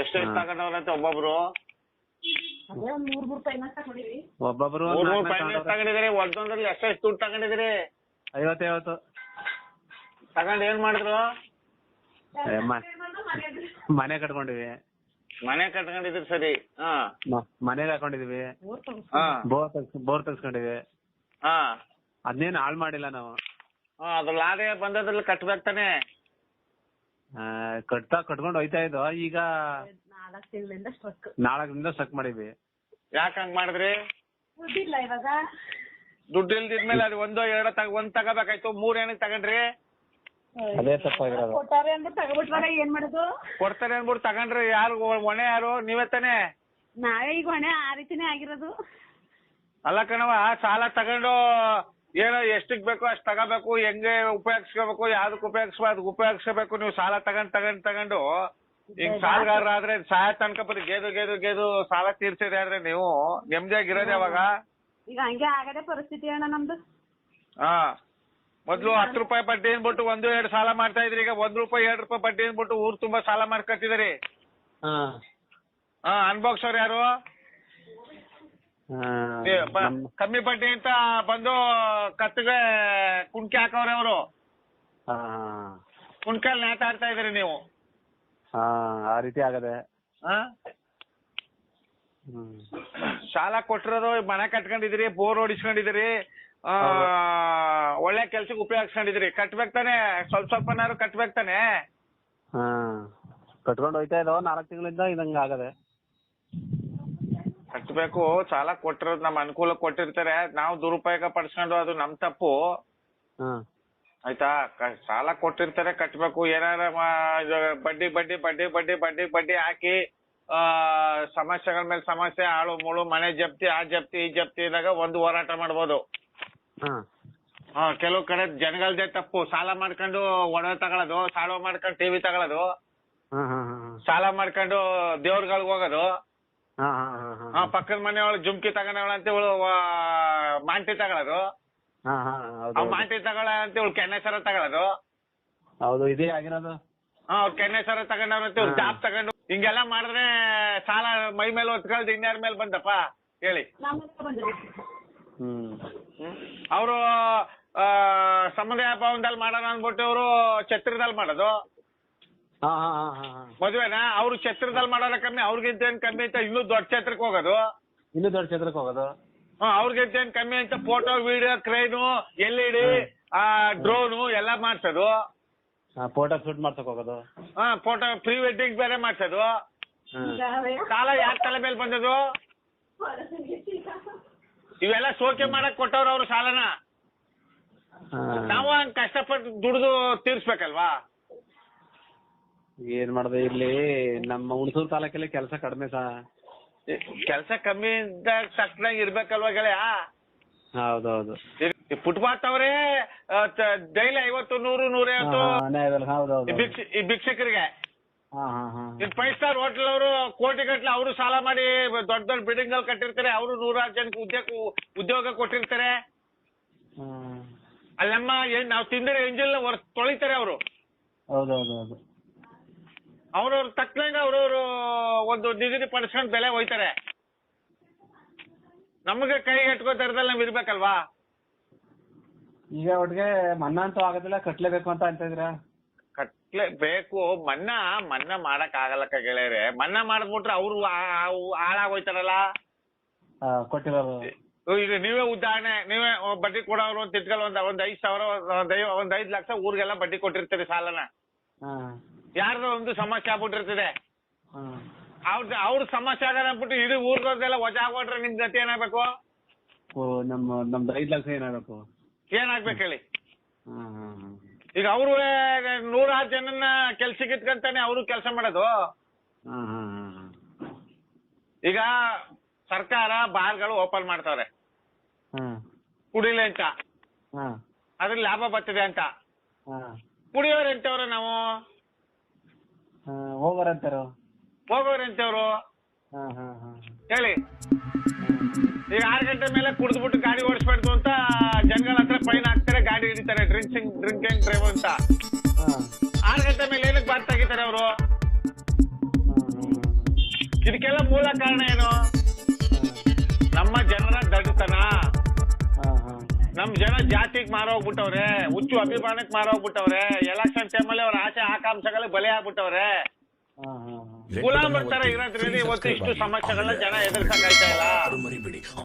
ಎಷ್ಟು ಎಷ್ಟು ತಗೊಂಡವ್ರಂತೆ ಒಬ್ಬೊಬ್ರು? ಒಬ್ಬೊಬ್ರು ಮೂರ್ ಫೈನಾನ್ಸ್ ಒಂದೊಂದ್ರಲ್ಲಿ ಎಷ್ಟೆಷ್ಟು ದುಡ್ಡು ತಗೊಂಡಿದ್ರಿ ಐವತ್ತು ಐವತ್ತು ತಗೊಂಡ್ ಏನ್ ಮಾಡಿದ್ರು? ಮನೆ ಕಟ್ಕೊಂಡಿವಿ. ಮನೆ ಕಟ್ಕೊಂಡಿದ್ರಿ ಸರಿ. ಮನೆಗೆ ಹಾಕೊಂಡಿದೀವಿ. ಹಾ. ಬೋರ್ ತಗ್ಸ್ಕೊಂಡಿವಿ ಬೋರ್ ತೆಗ್ಸ್ಕೊಂಡಿವಿ ಹಾ. ಅದ್ನೇನ್ ಹಾಳ್ ಮಾಡಿಲ್ಲ ನಾವು. ಅದ್ರ ಲಾರಿ ಬಂದದ್ರಲ್ಲಿ ಕಟ್ಬೇಕು ತಾನೆ. ಕಟ್ತಾ ಕಟ್ಕೊಂಡು ಹೋಯ್ತಾ ಇದ್ದೋ ಈಗ ನಾಲ್ಕು ತಿಂಗಳಿಂದ ಸ್ಟ್ರಕ್ ನಾಲ್ಕರಿಂದ ಸ್ಟಕ್ ಮಾಡಿವಿ ಯಾಕ ಹಂಗ್ ಮಾಡಿದ್ರಿ? ದುಡ್ಡಿಲ್ಲ ಇವಾಗ. ದುಡ್ಡು ಇಲ್ದಿದ್ಮೇಲೆ ಅದು ಒಂದೋ ಎರಡೋ ತಗ ಒಂದ್ ತಗೋಬೇಕಾಯ್ತು ಮೂರ್ ಏನಕ್ಕೆ ತಗೊಂಡ್ರಿ? ಅದೇ ತಪ್ಪಾಗಿರೋದು ಕೊಟ್ಟಾರೆ ಅಂದ್ಬಿಟ್ಟು ತಗೊಬಿಟ್ವಾರ ಏನ್ ಮಾಡೋದು? ಕೊಡ್ತಾರೆ ಅನ್ಬಿಟ್ಟು ತಗೊಂಡ್ರಿ ಯಾರು ಹೊಣೆ ಯಾರು? ನೀವೇ ತಾನೇ? ನಾವೇ ಈಗ ಹೊಣೆ ಆ ರೀತಿನೇ ಆಗಿರೋದು. ಅಲ್ಲ ಕಣವ ಸಾಲ ತಗೊಂಡು ಏನೋ ಎಷ್ಟಕ್ ಬೇಕೋ ಅಷ್ಟ್ ತಗೋಬೇಕು ಹೆಂಗೆ ಉಪಯೋಗಿಸ್ಕೋಬೇಕು ಯಾವ್ದಕ್ ಉಪಯೋಗಿಸ್ಬೋ ಅದಕ್ ಉಪಯೋಗಿಸ್ಕೋಬೇಕು ನೀವು ಸಾಲ ತಗೊಂಡ್ ತಗೊಂಡ್ ತಗೊಂಡು ಈಗ ಸಾಲಗಾರರಾದ್ರೆ ಸಹಾಯ ತನಕ ಬರೀ ಗೇದು ಗೇದು ಗೇದು ಸಾಲ ತೀರ್ಸಿದೆ ಆದ್ರೆ ನೀವು ನೆಮ್ಮದಿಯಾಗಿ ಇರೋದು ಯಾವಾಗ? ಈಗ ಹಂಗೆ ಆಗದೆ ಪರಿಸ್ಥಿತಿ ಅಣ್ಣ ನಮ್ದು. ಹಾ. ಮೊದ್ಲು ಹತ್ತು ರೂಪಾಯಿ ಬಡ್ಡಿ ಅನ್ಬಿಟ್ಟು ಒಂದು ಎರಡು ಸಾಲ ಮಾಡ್ತಾ ಇದ್ರಿ ಈಗ ಒಂದ್ ರೂಪಾಯಿ ಎರಡು ರೂಪಾಯಿ ಬಡ್ಡಿ ಅಂದ್ಬಿಟ್ಟು ಊರ್ ತುಂಬಾ ಸಾಲ ಮಾಡ್ಕೊತಿದ್ರಿ. ಹಾ. ಅನ್ಭೋಗ್ಸೋರ್ ಯಾರು? ಕಮ್ಮಿ ಬಡ್ಡಿ ಅಂತ ಬಂದು ಕತ್ತಿಗೆ ಕುಣ್ಕೆ ಹಾಕವ್ರೆ ಅವರು. ಕುಣ್ಕಲ್ ನೇತಾಡ್ತಾ ಇದ್ರಿ ನೀವು. ಹಾ ಆ ರೀತಿ ಆಗದೆ. ಆ? ಸಾಲ ಕೊಟ್ಟಿರೋದು ಮನೆ ಕಟ್ಕೊಂಡಿದಿರಿ ಬೋರ್ ಹೊಡಿಸ್ಕೊಂಡಿದಿರಿ ಆ, ಒಳ್ಳೆ ಕೆಲ್ಸಕ್ಕೆ ಉಪಯೋಗಿಸ್ಕೊಂಡಿದಿರಿ ಕಟ್ಬೇಕು ತಾನೆ ಸ್ವಲ್ಪ ಸ್ವಲ್ಪನಾರು ಕಟ್ಬೇಕು ತಾನೆ? ಕಟ್ಕೊಂಡು ಹೋಯ್ತಾ ಇದಾವ ನಾಲ್ಕು ತಿಂಗಳಿಂದ ಇದಂಗ ಆಗದೆ. ಕಟ್ಬೇಕು ಸಾಲ ಕೊಟ್ಟಿರೋದು ನಮ್ಮ ಅನುಕೂಲ ಕೊಟ್ಟಿರ್ತಾರೆ ನಾವು ದುರುಪಯೋಗ ಪಡಿಸ್ಕೊಂಡು ಅದು ನಮ್ ತಪ್ಪು. ಆಯ್ತಾ? ಕ- ಸಾಲ ಕೊಟ್ಟಿರ್ತಾರೆ ಕಟ್ಬೇಕು. ಏನಾರ ಮಾ- ಇದು ಬಡ್ಡಿ ಬಡ್ಡಿ ಬಡ್ಡಿ ಬಡ್ಡಿ ಬಡ್ಡಿ ಬಡ್ಡಿ ಹಾಕಿ ಆ ಸಮಸ್ಯೆಗಳ ಮೇಲೆ ಸಮಸ್ಯೆ ಆಳು ಮುಳು ಮನೆ ಜಪ್ತಿ ಆ ಜಪ್ತಿ ಈ ಜಪ್ತಿ ಇದ್ದಾಗ ಒಂದು ಹೋರಾಟ ಮಾಡ್ಬೋದು. ಹಾ. ಹಾ ಕೆಲವು ಕಡೆ ಜನಗಳದೇ ತಪ್ಪು. ಸಾಲ ಮಾಡ್ಕೊಂಡು ಒಡವೆ ತಗೊಳ್ಳೋದು ಸಾಲ ಮಾಡ್ಕೊಂಡು ಟಿವಿ ತಗೊಳ್ಳೋದು ಹಾ ಹಾ ಹಾ. ಸಾಲ ಮಾಡ್ಕೊಂಡು ದೇವ್ರಗಳಿಗೆ ಹೋಗೋದು. ಹಾ ಪಕ್ಕದ ಮನೆಯೊಳಗೆ ಜುಮ್ಕಿ ತಗೊಂಡವಳ ಅಂತ ಇವಳು ಮಾಂಟಿ ತಗೊಳ್ಳೋದು ಆ ಮಾಂಟಿ ತಗೊಳ ಅಂತ ಇವಳು ಕೆನ್ನೆ ಸರ ತಗೊಳ್ಳೋದು ಹೌದು ಇದೇ ಆಗಿರೋದು? ಹಾ ಅವ್ರು ಕೆನ್ನೆ ಸರ ತಗೊಂಡವ್ರ ಅಂತ ಇವ್ರು ಜಾಬ್ ತಗೊಂಡು ಹಿಂಗೆಲ್ಲ ಮಾಡಿದ್ರೆ ಸಾಲ ಮೈ ಮೇಲೆ ಹೊತ್ಕೊಳ್ದು ಇನ್ಯಾರ ಮೇಲೆ ಬಂದಪ್ಪ? ಹೇಳಿ. ಅವರು ಸಮುದಾಯ ಭವನದಲ್ಲಿ ಮಾಡೋಣ ಅಂದ್ಬಿಟ್ಟು ಇವರು ಛತ್ರದಲ್ಲಿ ಮಾಡೋದು. ಮದ್ವೆನ? ಅವ್ರ ಛತ್ರದಲ್ಲಿ ಮಾಡೋದ ಕಮ್ಮಿ ಅವ್ರಿಗಿಂತ ಏನ್ ಕಮ್ಮಿ ಅಂತ ಇನ್ನೂ ದೊಡ್ಡ ಛತ್ರಕ್ಕೆ ಹೋಗೋದು? ಇನ್ನೂ ದೊಡ್ಡ ಕ್ಷೇತ್ರಕ್ಕೆ ಹೋಗೋದು? ಹಾ ಅವ್ರಿಗಿಂತ ಏನ್ ಕಮ್ಮಿ ಅಂತ photo video crane L E D ಆ ಡ್ರೋನು ಎಲ್ಲ ಮಾಡ್ಸೋದು? ಫೋಟೋ ಶೂಟ್ ಮಾಡ್ಸಕ್ ಹೋಗೋದು? ಹಾ ಫೋಟೋ ಪ್ರೀ ವೆಡ್ಡಿಂಗ್ ಬೇರೆ ಮಾಡ್ಸೋದು? ಸಾಲ ಯಾರ ತಲೆ ಮೇಲೆ ಬಂದದು ಇವೆಲ್ಲ ಸೋಕೆ ಮಾಡಕ್ ಕೊಟ್ಟವ್ರು ಅವ್ರ ಸಾಲನ. ನಾವು ಹಂಗ್ ಕಷ್ಟಪಟ್ಟು ದುಡ್ದು ತೀರ್ಸ್ಬೇಕಲ್ವಾ? ಏನ್ ಮಾಡ್ದೆ ಇಲ್ಲಿ ನಮ್ಮ ಹುಣಸೂರು ತಾಲೂಕಲ್ಲಿ ಕೆಲಸ ಕಡಿಮೆ ಸಾ. ಕೆಲಸ ಕಮ್ಮಿ ಇದ್ದಾಗ ತಕ್ಕನಾಗ ಇರ್ಬೇಕಲ್ವಾ ಗೆಳೆಯ? ಹೌದೌದು. ಫುಟ್ಪಾತ್ ಅವರೇ ಡೈಲಿ ಐವತ್ತು ನೂರು ನೂರೈವತ್ತು ಹೌದೌದು. ಈ ಭಿಕ್ಷ ಈ ಭಿಕ್ಷಕರಿಗೆ. ಫೈವ್ ಸ್ಟಾರ್ ಹೋಟೆಲ್ ಅವರು ಕೋಟಿ ಗಟ್ಟಲೆ ಅವರು ಸಾಲ ಮಾಡಿ ದೊಡ್ಡ ದೊಡ್ಡ ಬಿಲ್ಡಿಂಗ್ ಅಲ್ಲಿ ಕಟ್ಟಿರ್ತಾರೆ ಅವರು ನೂರಾರು ಜನಕ್ಕೆ ಉದ್ಯೋಗ ಉದ್ಯೋಗ ಕೊಟ್ಟಿರ್ತಾರೆ. ಅಲ್ಲಮ್ಮ ಏನ್ ನಾವು ತಿಂದಿರೋ ಎಂಜಿಲ್ ಹೊರ ತೊಳಿತಾರೆ ಅವರು. ಹೌದೌದೌದು. ಅವ್ರವ್ರ ತಕ್ಕಂಗ ಅವ್ರವ್ರು ಒಂದು ನಿಗದಿ ಪಡಿಸ್ಕೊಂಡು ಬೆಲೆ ಹೋಯ್ತಾರೆ. ನಮಗೆ ಕೈ ಕಟ್ಕೋತಾರದಲ್ಲಿ ನಾವ್ ಇರ್ಬೇಕಲ್ವಾ? ಈಗ ಒಟ್ಟಿಗೆ ಮನ್ನಾ ಅಂತೂ ಆಗೋದಿಲ್ಲ ಕಟ್ಲೇಬೇಕು ಅಂತ ಅಂತ ಇದ್ರ ಕಟ್ಲೆ ಬೇಕು. ಮನ್ನಾ ಮನ್ನಾ ಮಾಡಕ್ ಆಗಲ್ಲಕ್ಕ ಗೆಳೆಯರೆ. ಮನ್ನಾ ಮಾಡಿದ್ಬಿಟ್ರೆ ಅವ್ರು ಹಾಳಾಗೋಯ್ತಾರಲ್ಲ? ಕೊಟ್ಟಿರೋರು. ಈಗ ನೀವೇ ಉದಾಹರಣೆ ನೀವೇ ಬಡ್ಡಿ ಕೊಡೋರು ಅಂತ ಇಟ್ಕೊಳ್ಳಿ ಒಂದ್ ಒಂದ್ ಐದ್ ಸಾವಿರ ಒಂದ್ ಐ- ಒಂದ್ ಐದ್ ಲಕ್ಷ ಊರಿಗೆಲ್ಲ ಬಡ್ಡಿ ಕೊಟ್ಟಿರ್ತೀರಿ ಸಾಲನ. ಹಾ. ಯಾರ್ದೋ ಒಂದು ಸಮಸ್ಯೆ ಆಗ್ಬಿಟ್ಟಿರ್ತದೆ. ಅವ್ರ ಅವ್ರ ಸಮಸ್ಯೆ ಆಗದ ಅಂದ್ಬಿಟ್ಟು ಇಡೀ ಊರ್ಗೋದೆಲ್ಲ ವಜಾ ಆಗ್ಬಿಟ್ರೆ ನಿಮ್ ಗತಿ ಏನಾಗ್ಬೇಕು? ಓ ನಮ್ಮ ನಮ್ದು ಐದ್ ಲಕ್ಷ ಏನಾಗಬೇಕು? ಏನಾಗ್ಬೇಕು ಹೇಳಿ? ಈಗ ಅವರು ನೂರಾರು ಜನನ್ನ ಕೆಲ್ಸಕ್ಕೆ ಇಟ್ಕೊಂತಾನೆ ಅವರು ಕೆಲಸ ಮಾಡೋದು. ಈಗ ಸರ್ಕಾರ ಬಾರ್ಗಳು ಓಪನ್ ಮಾಡ್ತಾರೆ ಹಾ. ಕುಡಿಲಿ ಅಂತ. ಅದ್ರಲ್ಲಿ ಲಾಭ ಬರ್ತದೆ ಅಂತ. ಕುಡಿಯೋರು ಎಂತವ್ರು ನಾವು? ಹಾ ಹೋಗೋರಂತಾರು ಹೋಗೋರು ಎಂತವ್ರು ಹಾ ಹಾ ಹಾ. ಹೇಳಿ. ಈಗ ಆರು ಗಂಟೆ ಮೇಲೆ ಕುಡಿದ್ಬಿಟ್ಟು ಗಾಡಿ ಓಡಿಸ್ಬಾರ್ದು ಅಂತ ಜನಗಳ ಹತ್ರ ಫೈನ್ ಹಾಕ್ತಾರೆ ಗಾಡಿ ಹಿಡಿತಾರೆ ಡ್ರಿಂಕಿಂಗ್ ಡ್ರಿಂಕಿಂಗ್ ಡ್ರೈವ್ ಅಂತ. ಆರು ಗಂಟೆ ಮೇಲೆ ಏನಕ್ಕೆ ಬಾರ್ ತೆಗಿತಾರೆ ಅವರು? ಇದಕ್ಕೆಲ್ಲ ಮೂಲ ಕಾರಣ ಏನು? ನಮ್ಮ ಜನರ ದಡ್ಡತನ ನಮ್ ಜನ ಜಾತಿಗ್ ಮಾರೋಗ್ಬಿಟ್ಟವ್ರೆ ಹುಚ್ಚು ಅಭಿಮಾನಕ್ ಮಾರೋಗ್ಬಿಟ್ಟವ್ರೆ ಎಲೆಕ್ಷನ್ ಟೈಮಲ್ಲಿ ಅವ್ರ ಆಸೆ ಆಕಾಂಕ್ಷಗಳಿಗೆ ಬಲೆ ಆಗ್ಬಿಟ್ಟವ್ರೆ. ಗುಲಾಮ್ ತರ ಇರೋದ್ರಿಂದ ಇವತ್ತು ಇಷ್ಟು ಸಮಸ್ಯೆಗಳನ್ನ ಜನ ಎದುರ್ಸಕ್ ಆಯ್ತಾ ಇಲ್ಲ? ಮರಿಬೇಡಿ.